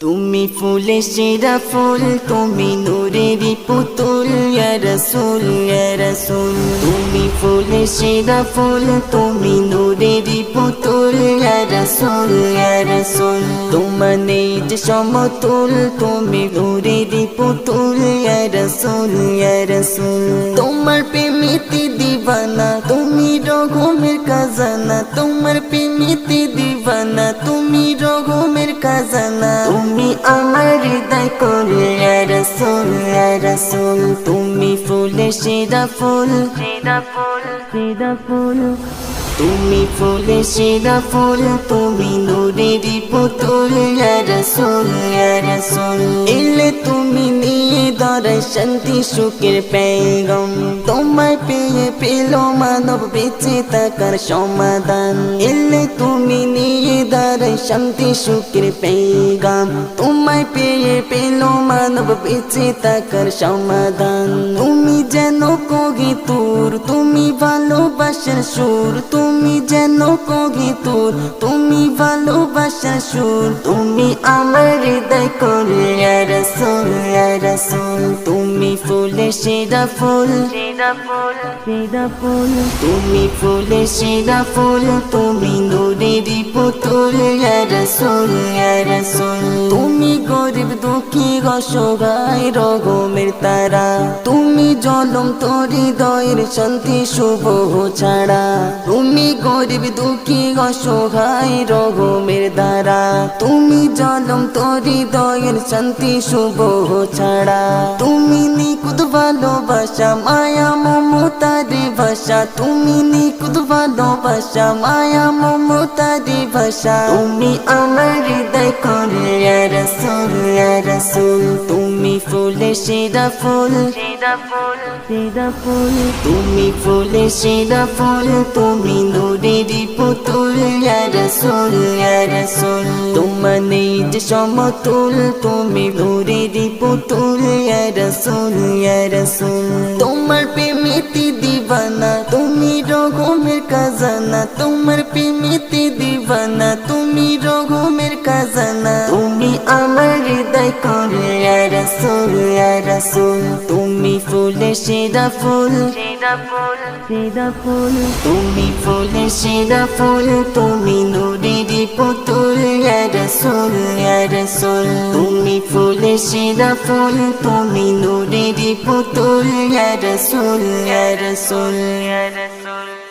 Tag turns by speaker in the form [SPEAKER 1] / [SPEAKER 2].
[SPEAKER 1] তুমি ফুলে সেরা ফুল, তুমি নূরেরই পুতুল রাসূল, ইয়া তুমি ফুলে সেরা ফুল, তুমি নূরেরই পুতুল রাসূল রাসূল। তোমার যে সমতুল, তুমি নূরেরই পুতুল রাসূল, ইয়া তোমার প্রেমিতে দিবানা, তুমি রঘুমের কাজানা তোমার প্রেমিতে দিবানা তুমি রঘুমের কাজানা তুমি আমার হৃদয় করলে রসুল রসুল। তুমি ফুলে সেরা ফুল। সেরা ফুল সেরা ফুল। তুমি ফুলে সেরা ফুল তুমি নূরেরই পুতুল রসুল রসুল। এলে তুমি নিয়ে দরে শান্তি সুখের পেগম। তোমায় পেয়ে পেল মানব বেঁচে থাকার সমাধান। এলে তুমি নিয়ে দরে শান্তি সুখের পেগাম। তোমায় পেয়ে পেল মানব বেঁচে থাকার সমাধান। তুমি যেন কগি তোর তুমি ভালোবাসার সুর তুমি যেন কগি তোর। তুমি ভালোবাসার সুর তুমি আমার হৃদয় করে। রসুল রসুল তুমি ফুলে সেরা ফুল। সেরা ফুল। সেরা তুমি ফুলে সেরা ফুল তুমি নূরেরই পুতুল রসুল রসুল তুমি গরিব দুঃখী অসহায় রগমের তারা। তুমি জলম তোর হৃদয়ের শান্তি শুভ ছাড়া। তুমি গরিব, দুঃখী, অসহায় রগমের দ্বারা। তুমি জলম তোর হৃদয়ের শান্তি শুভ ছাড়া। তুমি নিকুদ ভালোবাসা, মায়া, মমতারি ভাষা। তুমি নিকুদ ভালোবাসা, মায়া, মমতারি ভাষা। তুমি আমার হৃদয় করে রসুল রসুল। তুমি ফুলে সেরা ফুল। সেরা ফুল। তুমি ফুলে সেরা ফুল, তুমি নূরেরই পুতুল রসুল রসুল তোমার যে সমতুল, তুমি নূরেরই পুতুল রসুল রসুল তোমার প্রেমিতি দিবানা, তুমি রঘুমের কাজানা তোমার প্রেমিতি দিবানা, তুমি রঘুমের কাজানা তুমি আমার হৃদয় করে রসুল রসুল তুমি ফুলে সেরা ফুল। তুমি ফুলে সেরা ফুল তুমি নূরেরই পুতুল। রসুল রসুল তুমি ফুলে সেরা ফুল তুমি নূরেরই পুতুল। রসুল রসুল রসুল।